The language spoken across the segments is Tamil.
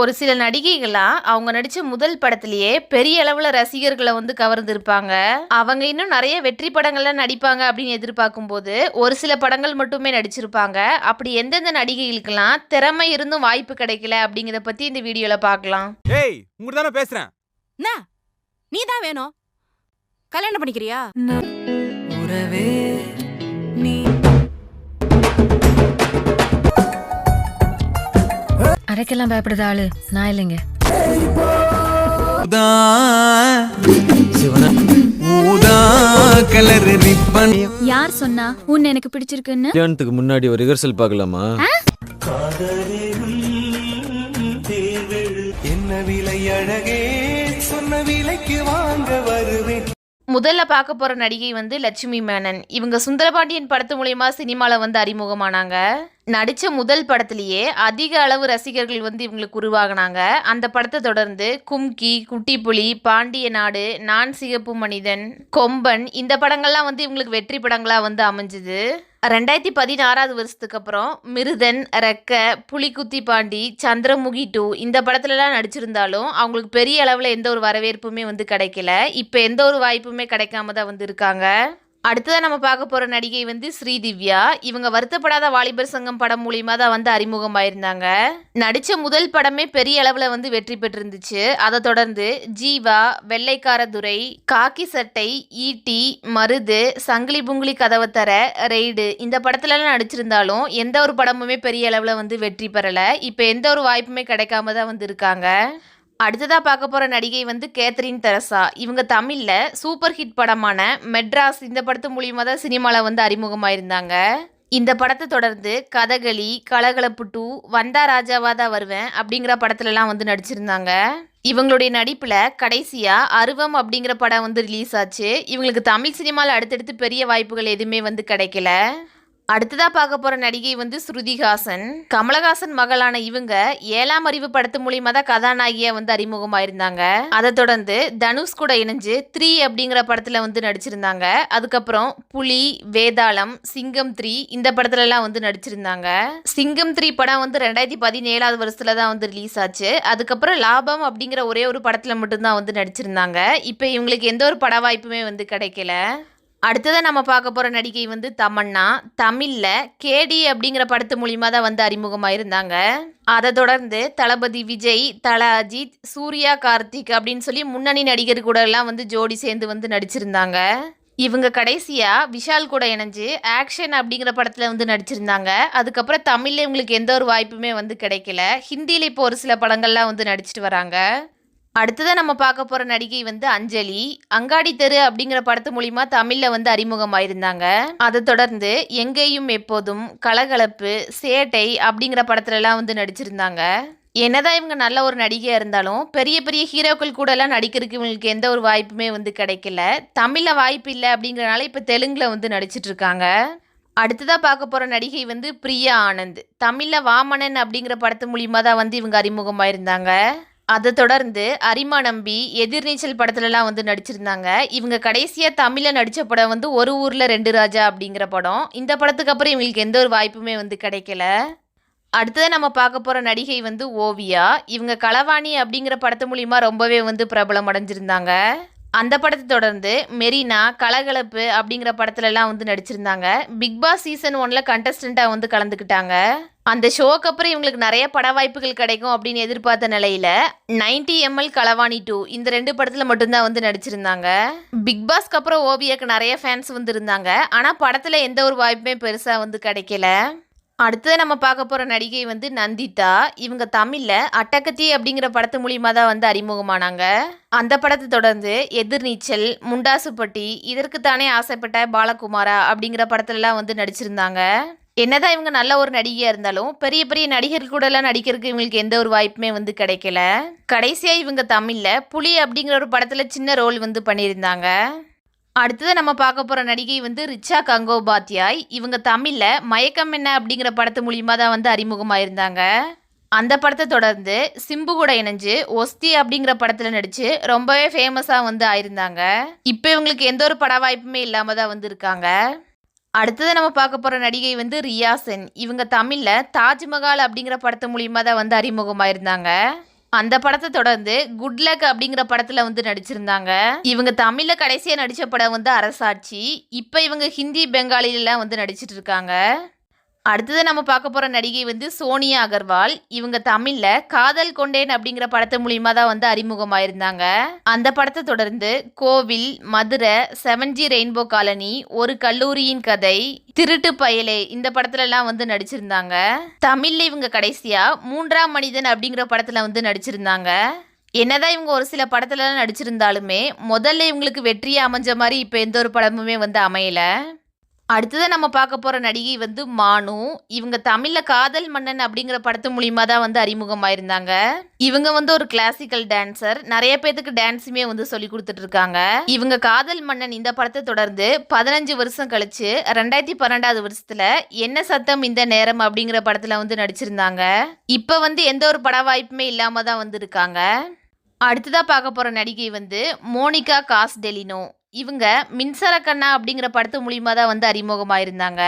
ஒரு சில நடிகைகள்லாம் அவங்க நடிச்ச முதல் படத்திலேயே பெரிய அளவுல ரசிகர்களை வந்து கவர்ந்திருப்பாங்க. அவங்க இன்னும் நிறைய வெற்றி படங்கள்லாம் நடிப்பாங்க அப்படின்னு எதிர்பார்க்கும் போது ஒரு சில படங்கள் மட்டுமே நடிச்சிருப்பாங்க. அப்படி எந்தெந்த நடிகைகளுக்கெல்லாம் திறமை இருந்தும் வாய்ப்பு கிடைக்கல அப்படிங்கிறத பத்தி இந்த வீடியோல பார்க்கலாம். ஏய் உங்கள்ட்ட தானே பேசுறேன். என்ன நீ தான் வேணும். கல்யாணம் பண்ணிக்கிறியா? உறவே நீ அரைக்கெல்லாம் பயப்படுத ஆளு. நான் இல்லைங்க. யார் சொன்னா? உன்னை எனக்கு பிடிச்சிருக்குன்னு? கல்யாணத்துக்கு முன்னாடி ஒரு ரிஹர்சல் பார்க்கலாமா? என்ன விலை அழகே சொன்ன விலைக்கு வாங்க வருவேன். முதல்ல பார்க்க போகிற நடிகை வந்து லட்சுமி மேனன். இவங்க சுந்தரபாண்டியன் படத்து மூலயமா சினிமாவில் வந்து அறிமுகமானாங்க. நடித்த முதல் படத்துலேயே அதிக அளவு ரசிகர்கள் வந்து இவங்களுக்கு உருவாகினாங்க. அந்த படத்தை தொடர்ந்து கும்கி குட்டிப்புலி பாண்டிய நாடு நான் சிகப்பு மனிதன் கொம்பன் இந்த படங்கள்லாம் வந்து இவங்களுக்கு வெற்றி படங்களாக வந்து அமைஞ்சுது. ரெண்டாயிரத்தி பதினாறாவது வருஷத்துக்கு அப்புறம் மிருதன் ரெக்க புலிக்குத்தி பாண்டி சந்திரமுகி டூ இந்த படத்துலலாம் நடிச்சிருந்தாலும் அவங்களுக்கு பெரிய அளவில் எந்த ஒரு வரவேற்புமே வந்து கிடைக்கல. இப்போ எந்த ஒரு வாய்ப்புமே கிடைக்காம தான் வந்து இருக்காங்க. அடுத்ததாக நம்ம பார்க்க போகிற நடிகை வந்து ஸ்ரீதிவ்யா. இவங்க வருத்தப்படாத வாலிபர் சங்கம் படம் மூலியமா தான் வந்து அறிமுகமாயிருந்தாங்க. நடித்த முதல் படமே பெரிய அளவில் வந்து வெற்றி பெற்றிருந்துச்சு. அதை தொடர்ந்து ஜீவா வெள்ளைக்கார துரை காக்கி சட்டை ஈட்டி மருது சங்கிலி புங்கிலி கதவை தர ரெய்டு இந்த படத்துலலாம் நடிச்சிருந்தாலும் எந்த ஒரு படமுமே பெரிய அளவில் வந்து வெற்றி பெறலை. இப்போ எந்த ஒரு வாய்ப்புமே கிடைக்காம தான் வந்து இருக்காங்க. அடுத்ததாக பார்க்க போகிற நடிகை வந்து கேத்ரின் தெரசா. இவங்க தமிழில் சூப்பர் ஹிட் படமான மெட்ராஸ் இந்த படத்து மூலியமாக தான் சினிமாவில் வந்து அறிமுகமாயிருந்தாங்க. இந்த படத்தை தொடர்ந்து கதகளி கலகலப்பு டூ வந்தா ராஜாவா தான் வருவேன் அப்படிங்கிற படத்துலலாம் வந்து நடிச்சிருந்தாங்க. இவங்களுடைய நடிப்பில் கடைசியாக அருவம் அப்படிங்கிற படம் வந்து ரிலீஸ் ஆச்சு. இவங்களுக்கு தமிழ் சினிமாவில் அடுத்தடுத்து பெரிய வாய்ப்புகள் எதுவுமே வந்து கிடைக்கல. அடுத்ததாக பார்க்க போகிற நடிகை வந்து ஸ்ருதிஹாசன். கமலஹாசன் மகளான இவங்க ஏழாம் அறிவு படத்து மூலியமா தான் கதாநாயகியாக வந்து அறிமுகமாயிருந்தாங்க. அதை தொடர்ந்து தனுஷ் கூட இணைஞ்சு த்ரீ அப்படிங்கிற படத்தில் வந்து நடிச்சிருந்தாங்க. அதுக்கப்புறம் புலி வேதாளம் சிங்கம் த்ரீ இந்த படத்துலலாம் வந்து நடிச்சிருந்தாங்க. சிங்கம் த்ரீ படம் வந்து ரெண்டாயிரத்தி பதினேழாவது வருஷத்துல தான் வந்து ரிலீஸ் ஆச்சு. அதுக்கப்புறம் லாபம் அப்படிங்கிற ஒரே ஒரு படத்தில் மட்டும்தான் வந்து நடிச்சிருந்தாங்க. இப்போ இவங்களுக்கு எந்த ஒரு பட வாய்ப்புமே வந்து கிடைக்கல. அடுத்ததாக நம்ம பார்க்க போகிற நடிகை வந்து தமன்னா. தமிழில் கேடி அப்படிங்கிற படத்து மூலியமாக தான் வந்து அறிமுகமாயிருந்தாங்க. அதை தொடர்ந்து தளபதி விஜய் தல அஜித் சூர்யா கார்த்திக் அப்படின்னு சொல்லி முன்னணி நடிகர் கூட எல்லாம் வந்து ஜோடி சேர்ந்து வந்து நடிச்சிருந்தாங்க. இவங்க கடைசியாக விஷால் கூட இணைஞ்சு ஆக்ஷன் அப்படிங்கிற படத்தில் வந்து நடிச்சிருந்தாங்க. அதுக்கப்புறம் தமிழில் இவங்களுக்கு எந்த ஒரு வாய்ப்புமே வந்து கிடைக்கல. ஹிந்தியில் இப்போ ஒரு சில படங்கள்லாம் வந்து நடிச்சிட்டு வராங்க. அடுத்ததான் நம்ம பார்க்க போகிற நடிகை வந்து அஞ்சலி. அங்காடி தெரு அப்படிங்கிற படத்து மூலிமா தமிழில் வந்து அறிமுகமாயிருந்தாங்க. அதை தொடர்ந்து எங்கேயும் எப்போதும் கலகலப்பு சேட்டை அப்படிங்கிற படத்துலலாம் வந்து நடிச்சிருந்தாங்க. என்னதான் இவங்க நல்ல ஒரு நடிகையாக இருந்தாலும் பெரிய பெரிய ஹீரோக்கள் கூடலாம் நடிக்கிறதுக்கு இவங்களுக்கு எந்த ஒரு வாய்ப்புமே வந்து கிடைக்கல. தமிழில் வாய்ப்பு இல்லை அப்படிங்கிறனால இப்போ தெலுங்கில் வந்து நடிச்சிட்டு இருக்காங்க அடுத்ததாக பார்க்க போகிற நடிகை வந்து பிரியா ஆனந்த். தமிழில் வாமனன் அப்படிங்கிற படத்து மூலியமாக தான் வந்து இவங்க அறிமுகமாயிருந்தாங்க. அதை தொடர்ந்து அரிமா நம்பி எதிர்நீச்சல் படத்துலலாம் வந்து நடிச்சிருந்தாங்க. இவங்க கடைசியாக தமிழில் நடித்த படம் வந்து ஒரு ஊரில் ரெண்டு ராஜா அப்படிங்கிற படம். இந்த படத்துக்கு அப்புறம் இவங்களுக்கு எந்த ஒரு வாய்ப்புமே வந்து கிடைக்கல. அடுத்ததாக நம்ம பார்க்க போகிற நடிகை வந்து ஓவியா. இவங்க களவாணி அப்படிங்கிற படத்து மூலிமா ரொம்பவே வந்து பிரபலம் அடைஞ்சிருந்தாங்க. அந்த படத்தை தொடர்ந்து மெரினா கலகலப்பு அப்படிங்கிற படத்துலலாம் வந்து நடிச்சிருந்தாங்க. பிக் பாஸ் சீசன் ஒன்ல கண்டஸ்டண்ட்டாக வந்து கலந்துக்கிட்டாங்க. அந்த ஷோக்கு அப்புறம் இவங்களுக்கு நிறைய பட வாய்ப்புகள் கிடைக்கும் அப்படின்னு எதிர்பார்த்த நிலையில 90 எம்எல் களவாணி டூ இந்த ரெண்டு படத்துல மட்டும்தான் வந்து நடிச்சிருந்தாங்க. பிக் பாஸ்க்கு அப்புறம் ஓவியாக்கு நிறைய ஃபேன்ஸ் வந்து இருந்தாங்க. ஆனா படத்துல எந்த ஒரு வாய்ப்புமே பெருசா வந்து கிடைக்கல. அடுத்தது நம்ம பார்க்க போகிற நடிகை வந்து நந்திதா. இவங்க தமிழில் அட்டகத்தி அப்படிங்கிற படத்து மூலியமாக தான் வந்து அறிமுகமானாங்க. அந்த படத்தை தொடர்ந்து எதிர்நீச்சல் முண்டாசுப்பட்டி இதற்கு தானே ஆசைப்பட்ட பாலகுமாரா அப்படிங்கிற படத்துலலாம் வந்து நடிச்சிருந்தாங்க. என்னதான் இவங்க நல்ல ஒரு நடிகையாக இருந்தாலும் பெரிய பெரிய நடிகர்கள் கூட எல்லாம் நடிக்கிறதுக்கு இவங்களுக்கு எந்த ஒரு வாய்ப்புமே வந்து கிடைக்கல. கடைசியாக இவங்க தமிழில் புலி அப்படிங்கிற ஒரு படத்தில் சின்ன ரோல் வந்து பண்ணியிருந்தாங்க. அடுத்தது நம்ம பார்க்க போகிற நடிகை வந்து ரிச்சா கங்கோபாத்யாய். இவங்க தமிழில் மயக்கம் என்ன அப்படிங்கிற படத்து மூலியமாக தான் வந்து அறிமுகமாயிருந்தாங்க. அந்த படத்தை தொடர்ந்து சிம்பு கூட இணைஞ்சு ஒஸ்தி அப்படிங்கிற படத்தில் நடித்து ரொம்பவே ஃபேமஸாக வந்து ஆயிருந்தாங்க. இப்போ இவங்களுக்கு எந்த ஒரு பட வாய்ப்புமே இல்லாமல் தான் வந்து இருக்காங்க. அடுத்தது நம்ம பார்க்க போகிற நடிகை வந்து ரியா சென். இவங்க தமிழில் தாஜ்மஹால் அப்படிங்கிற படத்து மூலியமாக தான் வந்து அறிமுகமாயிருந்தாங்க. அந்த படத்தை தொடர்ந்து குட் லக் அப்படிங்கிற படத்துல வந்து நடிச்சிருந்தாங்க. இவங்க தமிழ்ல கடைசியா நடிச்ச படம் வந்து அரசாட்சி இப்போ இவங்க ஹிந்தி பெங்காலிலாம் வந்து நடிச்சிட்டு இருக்காங்க. அடுத்தது நம்ம பார்க்க போகிற நடிகை வந்து சோனியா அகர்வால். இவங்க தமிழில் காதல் கொண்டேன் அப்படிங்கிற படத்து மூலியமாக தான் வந்து அறிமுகமாயிருந்தாங்க. அந்த படத்தை தொடர்ந்து கோவில் மதுரை செவன்ஜி ரெயின்போ காலனி ஒரு கல்லூரியின் கதை திருட்டு பயலே இந்த படத்துலலாம் வந்து நடிச்சிருந்தாங்க. தமிழில் இவங்க கடைசியாக மூன்றாம் மனிதன் அப்படிங்கிற படத்தில் வந்து நடிச்சிருந்தாங்க. என்னதான் இவங்க ஒரு சில படத்துலலாம் நடிச்சிருந்தாலுமே முதல்ல இவங்களுக்கு வெற்றியை அமைஞ்ச மாதிரி இப்போ எந்த ஒரு படமுமே வந்து அமையலை. அடுத்தது நம்ம பார்க்க போகிற நடிகை வந்து மானு. இவங்க தமிழில் காதல் மன்னன் அப்படிங்கிற படத்து மூலியமாக தான் வந்து அறிமுகமாயிருந்தாங்க. இவங்க வந்து ஒரு கிளாசிக்கல் டான்சர் நிறைய பேத்துக்கு டான்ஸுமே வந்து சொல்லி கொடுத்துட்டு இருக்காங்க இவங்க காதல் மன்னன் இந்த படத்தை தொடர்ந்து பதினஞ்சு வருஷம் கழிச்சு ரெண்டாயிரத்தி பன்னெண்டாவது வருஷத்துல என்ன சத்தம் இந்த நேரம் அப்படிங்கிற படத்துல வந்து நடிச்சிருந்தாங்க. இப்போ வந்து எந்த ஒரு பட வாய்ப்புமே இல்லாம தான் வந்து இருக்காங்க. அடுத்ததாக பார்க்க போகிற நடிகை வந்து மோனிகா காஸ் டெலினோ இவங்க மின்சார கண்ணா அப்படிங்கிற படத்து மூலியமா தான் வந்து அறிமுகமாயிருந்தாங்க.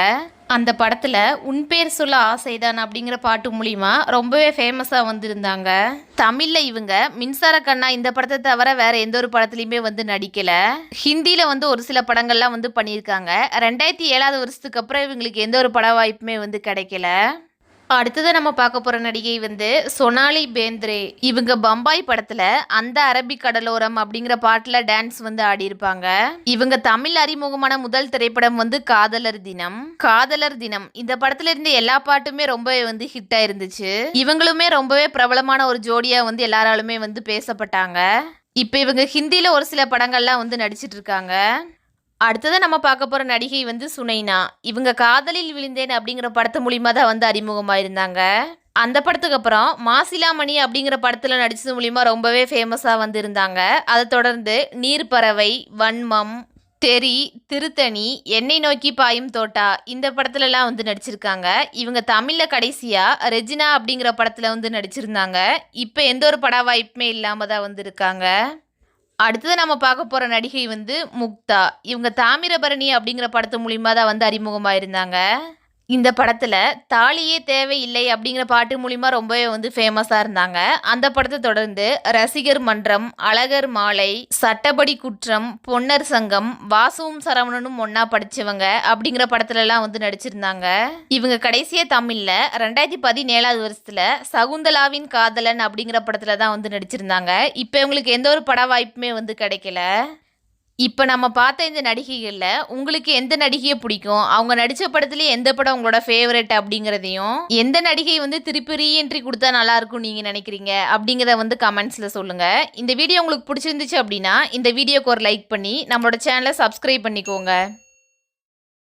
அந்த படத்துல உன் பேர் சொல்ல ஆசைதான் அப்படிங்கிற பாட்டு மூலியமா ரொம்பவே ஃபேமஸா வந்திருந்தாங்க. தமிழ்ல இவங்க மின்சார கண்ணா இந்த படத்தை தவிர வேற எந்த ஒரு படத்துலயுமே வந்து நடிக்கல. ஹிந்தியில் வந்து ஒரு சில படங்கள்லாம் வந்து பண்ணியிருக்காங்க. ரெண்டாயிரத்தி ஏழாவது வருஷத்துக்கு அப்புறம் இவங்களுக்கு எந்த ஒரு பட வாய்ப்புமே வந்து கிடைக்கல. அடுத்தது நம்ம பார்க்க போகிற நடிகை வந்து சொனாலி பேந்திரே. இவங்க பம்பாய் படத்தில் அந்த அரபி கடலோரம் அப்படிங்கிற பாட்டில் டான்ஸ் வந்து ஆடியிருப்பாங்க. இவங்க தமிழ் அறிமுகமான முதல் திரைப்படம் வந்து காதலர் தினம். காதலர் தினம். இந்த படத்துல இருந்த எல்லா பாட்டுமே ரொம்பவே வந்து ஹிட் ஆயிருந்துச்சு இவங்களுமே ரொம்பவே பிரபலமான ஒரு ஜோடியா வந்து எல்லாராலுமே வந்து பேசப்பட்டாங்க. இப்போ இவங்க ஹிந்தியில் ஒரு சில படங்கள்லாம் வந்து நடிச்சிட்டு இருக்காங்க. அடுத்தது நம்ம பார்க்க போகிற நடிகை வந்து சுனைனா. இவங்க காதலில் விழுந்தேன் அப்படிங்கிற படத்து மூலிமா தான் வந்து அறிமுகமாயிருந்தாங்க. அந்த படத்துக்கு அப்புறம் மாசிலாமணி அப்படிங்கிற படத்தில் நடித்தது மூலிமா ரொம்பவே ஃபேமஸாக வந்திருந்தாங்க. அதை தொடர்ந்து நீர்ப்பறவை வன்மம் தெரி திருத்தணி எண்ணெய் நோக்கி பாயும் தோட்டா இந்த படத்துலலாம் வந்து நடிச்சிருக்காங்க. இவங்க தமிழில் கடைசியாக ரெஜினா அப்படிங்கிற படத்தில் வந்து நடிச்சிருந்தாங்க. இப்போ எந்த ஒரு பட வாய்ப்புமே இல்லாமல் தான் வந்திருக்காங்க அடுத்தது நம்ம பார்க்க போற நடிகை வந்து முக்தா. இவங்க தாமிரபரணி அப்படிங்கிற படத்து மூலியமா தான் வந்து அறிமுகமாயிருந்தாங்க. இந்த படத்தில் தாலியே தேவையில்லை அப்படிங்கிற பாட்டு மூலிமா ரொம்பவே வந்து ஃபேமஸாக இருந்தாங்க. அந்த படத்தை தொடர்ந்து ரசிகர் மன்றம் அழகர் மாலை சட்டப்படி குற்றம் பொன்னர் சங்கம் வாசுவும் சரவணனும் ஒன்னா படித்தவங்க அப்படிங்கிற படத்துலலாம் வந்து நடிச்சிருந்தாங்க. இவங்க கடைசியே தமிழில் ரெண்டாயிரத்தி பதினேழாவது வருஷத்தில் சகுந்தலாவின் காதலன் அப்படிங்கிற படத்தில் தான் வந்து நடிச்சிருந்தாங்க. இப்போ இவங்களுக்கு எந்த ஒரு பட வாய்ப்புமே வந்து கிடைக்கல. இப்போ நம்ம பார்த்த இந்த நடிகைகளில் உங்களுக்கு எந்த நடிகையை பிடிக்கும்? அவங்க நடித்த படத்துலேயே எந்த படம் உங்களோட ஃபேவரட் அப்படிங்கிறதையும் எந்த நடிகை வந்து திருப்பி ரீஎன்ட்ரி கொடுத்தா நல்லா இருக்கும் நீங்கள் நினைக்கிறீங்க? அப்படிங்கிறத வந்து கமெண்ட்ஸில் சொல்லுங்கள் இந்த வீடியோ உங்களுக்கு பிடிச்சிருந்துச்சு அப்படின்னா இந்த வீடியோக்கு ஒரு லைக் பண்ணி நம்மளோட சேனலை சப்ஸ்கிரைப் பண்ணிக்கோங்க.